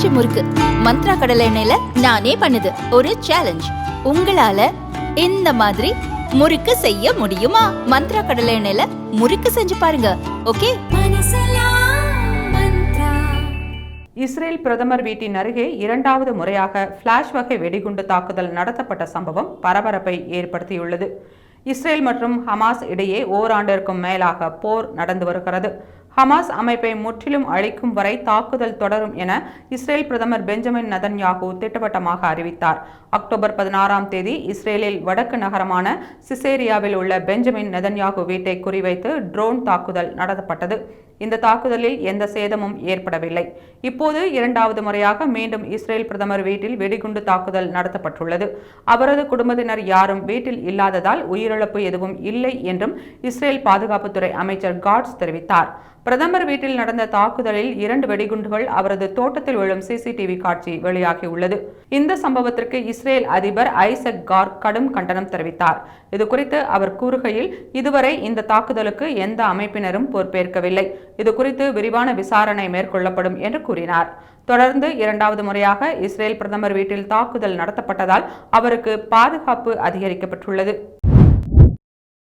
பஞ்சு முறுக்கு. மந்த்ரா கடலை எண்ணெயில நானே பண்ணுது. ஒரு சேலஞ்ச் உங்களால இந்த மாதிரி முறுக்கு செய்ய முடியுமா? மந்த்ரா கடலை எண்ணெயில முறுக்கு செஞ்சு பாருங்க. ஓகே? இஸ்ரேல் பிரதமர் வீட்டின் அருகே இரண்டாவது முறையாக ஃபிளாஷ் வகை வெடிகுண்டு தாக்குதல் நடத்தப்பட்ட சம்பவம் பரபரப்பை ஏற்படுத்தியுள்ளது. இஸ்ரேல் மற்றும் ஹமாஸ் இடையே ஓராண்டிற்கும் மேலாக போர் நடந்து வருகிறது. ஹமாஸ் அமைப்பை முற்றிலும் அழிக்கும் வரை தாக்குதல் தொடரும் என இஸ்ரேல் பிரதமர் பெஞ்சமின் நதன்யாகு திட்டவட்டமாக அறிவித்தார். அக்டோபர் பதினாறாம் தேதி இஸ்ரேலில் வடக்கு நகரமான சிசேரியாவில் உள்ள பெஞ்சமின் நதன்யாகு வீட்டை குறிவைத்து ட்ரோன் தாக்குதல் நடத்தப்பட்டது. இந்த தாக்குதலில் எந்த சேதமும் ஏற்படவில்லை. இப்போது இரண்டாவது முறையாக மீண்டும் இஸ்ரேல் பிரதமர் வீட்டில் வெடிகுண்டு தாக்குதல் நடத்தப்பட்டுள்ளது. அவரது குடும்பத்தினர் யாரும் வீட்டில் இல்லாததால் உயிரிழப்பு எதுவும் இல்லை என்றும் இஸ்ரேல் பாதுகாப்புத்துறை அமைச்சர் காட்ஸ் தெரிவித்தார். பிரதமர் வீட்டில் நடந்த தாக்குதலில் இரண்டு வெடிகுண்டுகள் அவரது தோட்டத்தில் விழும் சிசிடிவி காட்சி வெளியாகியுள்ளது. இந்த சம்பவத்திற்கு இஸ்ரேல் அதிபர் ஐசக் கார் கடும் கண்டனம் தெரிவித்தார். இதுகுறித்து அவர் கூறுகையில் இதுவரை இந்த தாக்குதலுக்கு எந்த அமைப்பினரும் பொறுப்பேற்கவில்லை. இது குறித்து விரிவான விசாரணை மேற்கொள்ளப்படும் என்று கூறினார். தொடர்ந்து இரண்டாவது முறையாக இஸ்ரேல் பிரதமர் வீட்டில் தாக்குதல் நடத்தப்பட்டதால் அவருக்கு பாதுகாப்பு அதிகரிக்கப்பட்டுள்ளது.